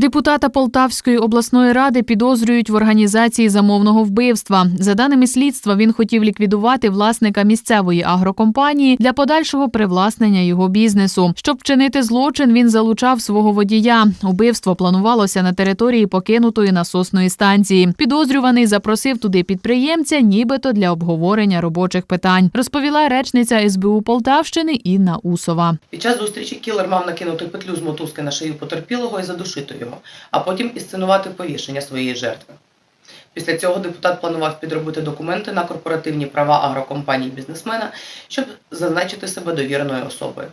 Депутата Полтавської обласної ради підозрюють в організації замовного вбивства. За даними слідства, він хотів ліквідувати власника місцевої агрокомпанії для подальшого привласнення його бізнесу. Щоб вчинити злочин, він залучав свого водія. Убивство планувалося на території покинутої насосної станції. Підозрюваний запросив туди підприємця, нібито для обговорення робочих питань, розповіла речниця СБУ Полтавщини Інна Усова. Під час зустрічі кілер мав накинути петлю з мотузки на шию потерпілого і задушити його, а потім ісценувати повішення своєї жертви. Після цього депутат планував підробити документи на корпоративні права агрокомпанії бізнесмена, щоб зазначити себе довіреною особою.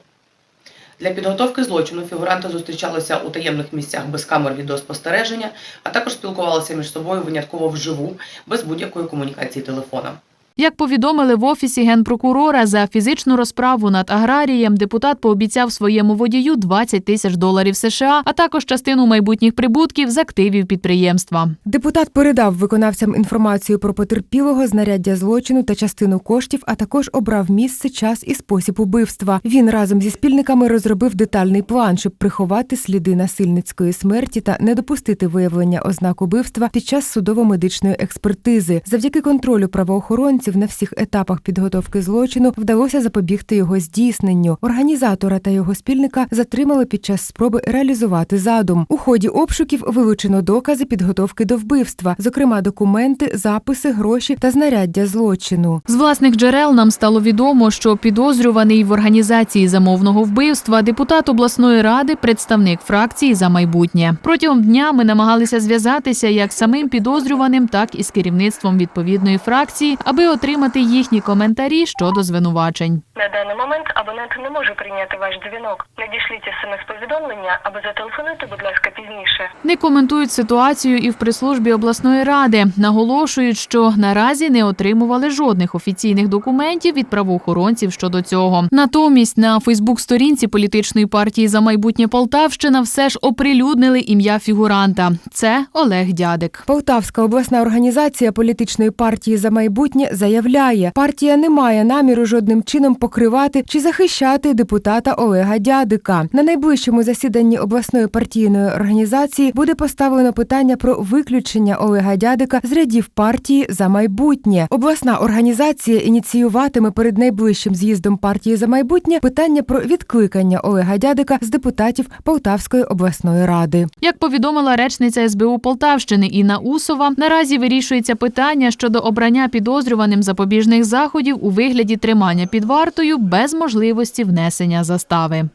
Для підготовки злочину фігуранти зустрічалися у таємних місцях без камер відеоспостереження, а також спілкувалися між собою винятково вживу, без будь-якої комунікації телефоном. Як повідомили в офісі генпрокурора, за фізичну розправу над аграрієм депутат пообіцяв своєму водію 20 тисяч доларів США, а також частину майбутніх прибутків з активів підприємства. Депутат передав виконавцям інформацію про потерпілого, знаряддя злочину та частину коштів, а також обрав місце, час і спосіб убивства. Він разом зі спільниками розробив детальний план, щоб приховати сліди насильницької смерті та не допустити виявлення ознак убивства під час судово-медичної експертизи. Завдяки контролю правоохоронців на всіх етапах підготовки злочину вдалося запобігти його здійсненню. Організатора та його спільника затримали під час спроби реалізувати задум. У ході обшуків вилучено докази підготовки до вбивства, зокрема документи, записи, гроші та знаряддя злочину. З власних джерел нам стало відомо, що підозрюваний в організації замовного вбивства депутат обласної ради, представник фракції за майбутнє. Протягом дня ми намагалися зв'язатися як з самим підозрюваним, так і з керівництвом відповідної фракції, аби отримати їхні коментарі щодо звинувачень. На даний момент абонент не може прийняти ваш дзвінок. Надішліть смс-повідомлення або зателефонуйте, будь ласка, пізніше. Не коментують ситуацію і в прес-службі обласної ради. Наголошують, що наразі не отримували жодних офіційних документів від правоохоронців щодо цього. Натомість на Фейсбук-сторінці політичної партії за майбутнє Полтавщина все ж оприлюднили ім'я фігуранта. Це Олег Дядик. Полтавська обласна організація політичної партії за майбутнє заявляє, партія не має наміру жодним чином покривати чи захищати депутата Олега Дядика. На найближчому засіданні обласної партійної організації буде поставлено питання про виключення Олега Дядика з рядів партії за майбутнє. Обласна організація ініціюватиме перед найближчим з'їздом партії за майбутнє питання про відкликання Олега Дядика з депутатів Полтавської обласної ради. Як повідомила речниця СБУ Полтавщини Інна Усова, наразі вирішується питання щодо обрання підозрюваним запобіжних заходів у вигляді тримання під вартою без можливості внесення застави.